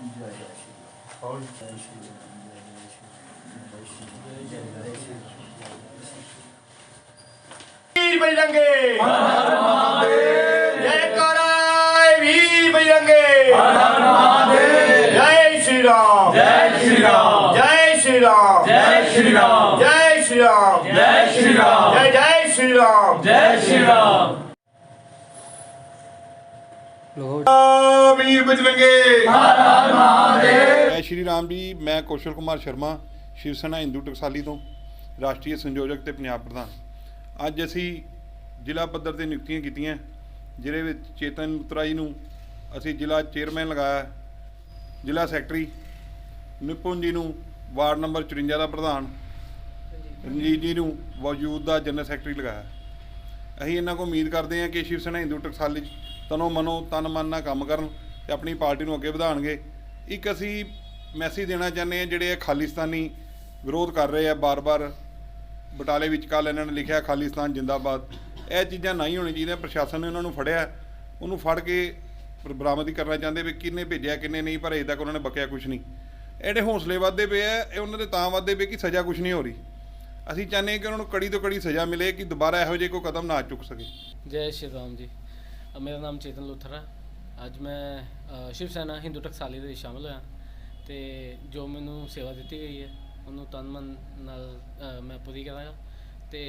ਜੈ ਜੈ ਸ਼੍ਰੀ ਰਾਮ ਜੈ ਸ਼੍ਰੀ ਰਾਮ ਜੈ ਜੈ ਸ਼੍ਰੀ ਰਾਮ ਜੈ ਸ਼੍ਰੀ ਰਾਮ ਜੈ ਜੈ ਸ਼੍ਰੀ ਵੀਰ ਬਜਰੰਗੇ ਜੈ ਕਰਾਏ ਵੀਰ ਬਜਰੰਗੇ ਜੈ ਸ਼੍ਰੀ ਰਾਮ ਜੈ ਸ਼੍ਰੀ ਰਾਮ ਜੈ ਸ਼੍ਰੀ ਰਾਮ ਜੈ ਸ਼੍ਰੀ ਰਾਮ ਜੈ ਸ਼੍ਰੀ ਰਾਮ ਜੈ ਸ਼੍ਰੀ ਰਾਮ ਜੀ, ਮੈਂ ਕੌਸ਼ਲ ਕੁਮਾਰ ਸ਼ਰਮਾ, ਸ਼ਿਵ ਸੈਨਾ ਹਿੰਦੂ ਟਕਸਾਲੀ ਤੋਂ, ਰਾਸ਼ਟਰੀ ਸੰਯੋਜਕ ਤੇ ਪੰਜਾਬ ਪ੍ਰਧਾਨ। ਅੱਜ ਅਸੀਂ ਜ਼ਿਲ੍ਹਾ ਪੱਧਰ ਤੇ ਨਿਯੁਕਤੀਆਂ ਕੀਤੀਆਂ, ਜਿਹਦੇ ਵਿੱਚ ਚੇਤਨ ਉਤਰਾ ਜੀ ਨੂੰ ਅਸੀਂ ਜ਼ਿਲ੍ਹਾ ਚੇਅਰਮੈਨ ਲਗਾਇਆ, ਜ਼ਿਲ੍ਹਾ ਸੈਕਟਰੀ ਨਿਪੁੰਨ ਜੀ ਨੂੰ ਵਾਰਡ ਨੰਬਰ 54 ਦਾ ਪ੍ਰਧਾਨ, ਰਣਜੀਤ ਜੀ ਨੂੰ ਵਜੂਦ ਦਾ ਜਨਰਲ ਸੈਕਟਰੀ ਲਗਾਇਆ। ਅਸੀਂ ਇਹਨਾਂ ਕੋਲ ਉਮੀਦ ਕਰਦੇ ਹਾਂ ਕਿ ਸ਼ਿਵ ਸੈਨਾ ਹਿੰਦੂ ਟਕਸਾਲੀ 'ਚ ਤਨੋ ਮਨੋ ਤਨ ਮਨ ਨਾਲ ਕੰਮ ਕਰਨ ਤੇ ਆਪਣੀ ਪਾਰਟੀ ਨੂੰ ਅੱਗੇ ਵਧਾਉਣਗੇ। ਇੱਕ ਅਸੀਂ ਮੈਸੇਜ ਦੇਣਾ ਚਾਹੁੰਦੇ ਹਾਂ, ਜਿਹੜੇ ਇਹ ਖਾਲਿਸਤਾਨੀ ਵਿਰੋਧ ਕਰ ਰਹੇ ਆ, ਬਾਰ-ਬਾਰ ਬਟਾਲੇ ਵਿੱਚ ਕੱਲ ਇਹਨਾਂ ਨੇ ਲਿਖਿਆ, ਖਾਲਿਸਤਾਨ ਜਿੰਦਾਬਾਦ। ਇਹ ਚੀਜ਼ਾਂ ਨਹੀਂ ਹੋਣੀ ਚਾਹੀਦੀਆਂ, ਪ੍ਰਸ਼ਾਸਨ ਨੇ ਉਹਨਾਂ ਨੂੰ ਫੜਿਆ, ਉਹਨੂੰ ਫੜ ਕੇ ਬਰ- ਬਰਾਮਦੀ ਕਰਨਾ ਚਾਹੁੰਦੇ ਵੀ ਕਿੰਨੇ ਭੇਜਿਆ ਕਿੰਨੇ ਨਹੀਂ, ਪਰ ਅਜੇ ਤੱਕ ਉਹਨਾਂ ਨੇ ਬਕਿਆ ਕੁਝ ਨਹੀਂ। ਇਹਦੇ ਹੌਸਲੇ ਵੱਧਦੇ ਪਏ ਆ, ਇਹ ਉਹਨਾਂ ਦੇ ਤਾਂ ਵੱਧਦੇ ਪਏ ਕਿ ਸਜ਼ਾ ਕੁਝ ਨਹੀਂ ਹੋ ਰਹੀ। ਅਸੀਂ ਚਾਹੁੰਦੇ ਹਾਂ ਕਿ ਉਹਨਾਂ ਨੂੰ ਕੜੀ ਤੋਂ ਕੜੀ ਸਜ਼ਾ ਮਿਲੇ, ਕਿ ਦੁਬਾਰਾ ਇਹੋ ਜਿਹੇ ਕੋਈ ਕਦਮ ਨਾ ਚੁੱਕ ਸਕੇ। ਜੈ ਸ਼੍ਰੀ ਰਾਮ ਜੀ। ਮੇਰਾ ਨਾਮ ਚੇਤਨ ਲੁਥਰਾ। ਅੱਜ ਮੈਂ ਸ਼ਿਵ ਸੈਨਾ ਹਿੰਦੂ ਟਕਸਾਲੀ ਦੇ ਵਿੱਚ ਸ਼ਾਮਲ ਹੋਇਆ। ਤੇ ਜੋ ਮੈਨੂੰ ਸੇਵਾ ਦਿੱਤੀ ਗਈ ਹੈ ਉਹਨੂੰ ਤਨ ਮਨ ਨਾਲ ਅ, ਮੈਂ ਪੂਰੀ ਕਰਾਂਗਾ। ਤੇ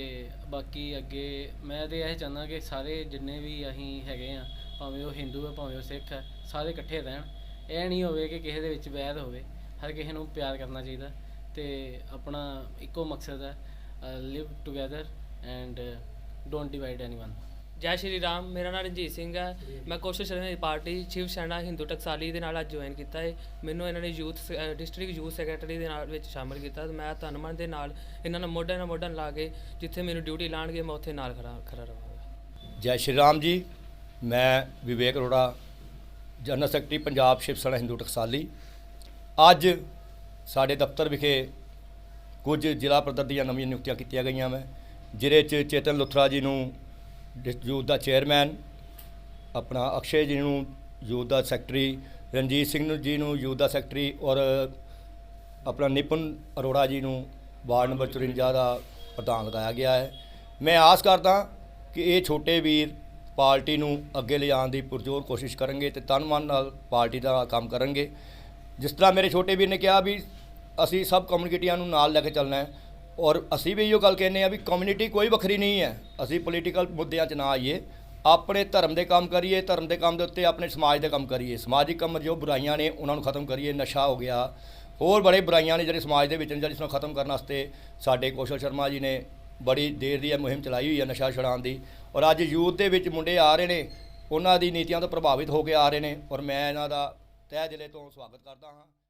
ਬਾਕੀ ਅੱਗੇ ਮੈਂ ਤੇ ਇਹ ਚਾਹੁੰਦਾ ਕਿ ਸਾਰੇ ਜਿੰਨੇ ਵੀ ਅਸੀਂ ਹੈਗੇ ਆ ਭਾਵੇਂ ਉਹ ਹਿੰਦੂ ਹੈ ਭਾਵੇਂ ਉਹ ਸਿੱਖ ਹੈ ਸਾਰੇ ਇਕੱਠੇ ਰਹਿਣ। ਇਹ ਨਹੀਂ ਹੋਵੇ ਕਿ ਕਿਸੇ ਦੇ ਵਿੱਚ ਵੈਰ ਹੋਵੇ ਹਰ ਕਿਸੇ ਨੂੰ ਪਿਆਰ ਕਰਨਾ ਚਾਹੀਦਾ। ਤੇ ਆਪਣਾ ਇੱਕੋ ਮਕਸਦ ਹੈ live together and don't divide anyone ਜੈ ਸ਼੍ਰੀ ਰਾਮ, ਮੇਰਾ ਨਾਮ ਰਣਜੀਤ ਸਿੰਘ ਹੈ। ਮੈਂ ਕੋਸ਼ਿਸ਼ ਸ਼ਰਮਾ ਪਾਰਟੀ ਸ਼ਿਵ ਸੈਨਾ ਹਿੰਦੂ ਟਕਸਾਲੀ ਦੇ ਨਾਲ ਅੱਜ ਜੁਆਇਨ ਕੀਤਾ ਹੈ ਮੈਨੂੰ ਇਹਨਾਂ ਨੇ ਯੂਥ ਡਿਸਟ੍ਰਿਕਟ ਯੂਥ ਸੈਕਟਰੀ ਦੇ ਨਾਲ ਵਿੱਚ ਸ਼ਾਮਲ ਕੀਤਾ ਤੇ ਮੈਂ ਧੰਨਵਾਦ ਦੇ ਨਾਲ ਇਹਨਾਂ ਨਾਲ ਮੋਢੇ ਨਾਲ ਮੋਢਾ ਲਾ ਕੇ ਜਿੱਥੇ ਮੈਨੂੰ ਡਿਊਟੀ ਲਾਣਗੇ, ਮੈਂ ਉੱਥੇ ਨਾਲ ਖੜਾ ਖੜਾ ਰਹਾਂਗਾ ਜੈ ਸ਼੍ਰੀ ਰਾਮ ਜੀ, ਮੈਂ ਵਿਵੇਕ ਅਰੋੜਾ, ਜਨਰਲ ਸੈਕਟਰੀ, ਪੰਜਾਬ ਸ਼ਿਵ ਸੈਨਾ ਹਿੰਦੂ ਟਕਸਾਲੀ। ਅੱਜ ਸਾਡੇ ਦਫ਼ਤਰ ਵਿਖੇ ਕੁਝ ਜ਼ਿਲ੍ਹਾ ਪੱਧਰ ਦੀਆਂ ਨਵੀਆਂ ਨਿਯੁਕਤੀਆਂ ਕੀਤੀਆਂ ਗਈਆਂ ਮੈਂ ਜਿਹਦੇ 'ਚ ਚੇਤਨ ਲੁਥਰਾ ਜੀ ਨੂੰ ਯੂਥ ਦਾ ਚੇਅਰਮੈਨ, ਆਪਣਾ ਅਕਸ਼ੇ ਜੀ ਨੂੰ ਯੂਥ ਦਾ ਸੈਕਟਰੀ, ਰਣਜੀਤ ਸਿੰਘ ਜੀ ਨੂੰ ਯੂਥ ਦਾ ਸੈਕਟਰੀ ਔਰ ਆਪਣਾ ਨਿਪੁੰਨ ਅਰੋੜਾ ਜੀ ਨੂੰ ਵਾਰਡ ਨੰਬਰ 54 ਦਾ ਪ੍ਰਧਾਨ ਲਗਾਇਆ ਗਿਆ ਹੈ। ਮੈਂ ਆਸ ਕਰਦਾ ਕਿ ਇਹ ਛੋਟੇ ਵੀਰ ਪਾਰਟੀ ਨੂੰ ਅੱਗੇ ਲਿਜਾਣ ਦੀ ਪੁਰਜ਼ੋਰ ਕੋਸ਼ਿਸ਼ ਕਰਨਗੇ ਤੇ ਤਨ ਮਨ ਨਾਲ ਪਾਰਟੀ ਦਾ ਕੰਮ ਕਰਨਗੇ। ਜਿਸ ਤਰ੍ਹਾਂ ਮੇਰੇ ਛੋਟੇ ਵੀਰ ਨੇ ਕਿਹਾ ਵੀ ਅਸੀਂ ਸਭ ਕਮਿਊਨਿਟੀਆਂ ਨੂੰ ਨਾਲ ਲੈ ਕੇ ਚੱਲਣਾ ਹੈ ਔਰ ਅਸੀਂ ਵੀ ਇਹੋ ਗੱਲ ਕਹਿੰਦੇ ਆ ਵੀ ਕਮਿਊਨਿਟੀ ਕੋਈ ਵੱਖਰੀ ਨਹੀਂ ਹੈ। ਅਸੀਂ ਪੋਲੀਟੀਕਲ ਮੁੱਦਿਆਂ 'ਚ ਨਾ ਆਈਏ। ਆਪਣੇ ਧਰਮ ਦੇ ਕੰਮ ਕਰੀਏ, ਧਰਮ ਦੇ ਕੰਮ ਦੇ ਉੱਤੇ ਆਪਣੇ ਸਮਾਜ ਦੇ ਕੰਮ ਕਰੀਏ। ਸਮਾਜਿਕ ਕੰਮ ਜੋ ਬੁਰਾਈਆਂ ਨੇ, ਉਹਨਾਂ ਨੂੰ ਖਤਮ ਕਰੀਏ। ਨਸ਼ਾ ਹੋ ਗਿਆ। ਹੋਰ ਬੜੇ ਬੁਰਾਈਆਂ ਨੇ ਜਿਹੜੇ ਸਮਾਜ ਦੇ ਵਿੱਚ ਨੇ ਜਿਸ ਨੂੰ ਖਤਮ ਕਰਨ ਵਾਸਤੇ ਸਾਡੇ ਕੌਸ਼ਲ ਸ਼ਰਮਾ ਜੀ ਨੇ ਬੜੀ ਦੇਰ ਦੀ ਇਹ ਮੁਹਿੰਮ ਚਲਾਈ ਹੋਈ ਹੈ ਨਸ਼ਾ ਛੁਡਾਉਣ ਦੀ। ਔਰ ਅੱਜ ਯੂਥ ਦੇ ਵਿੱਚ ਮੁੰਡੇ ਆ ਰਹੇ ਨੇ, ਉਹਨਾਂ ਦੀ ਨੀਤੀਆਂ ਤੋਂ ਪ੍ਰਭਾਵਿਤ ਹੋ ਕੇ ਆ ਰਹੇ ਨੇ। ਔਰ ਮੈਂ ਇਹਨਾਂ ਦਾ ਤਹਿ ਦਿਲੇ ਤੋਂ ਸਵਾਗਤ ਕਰਦਾ ਹਾਂ।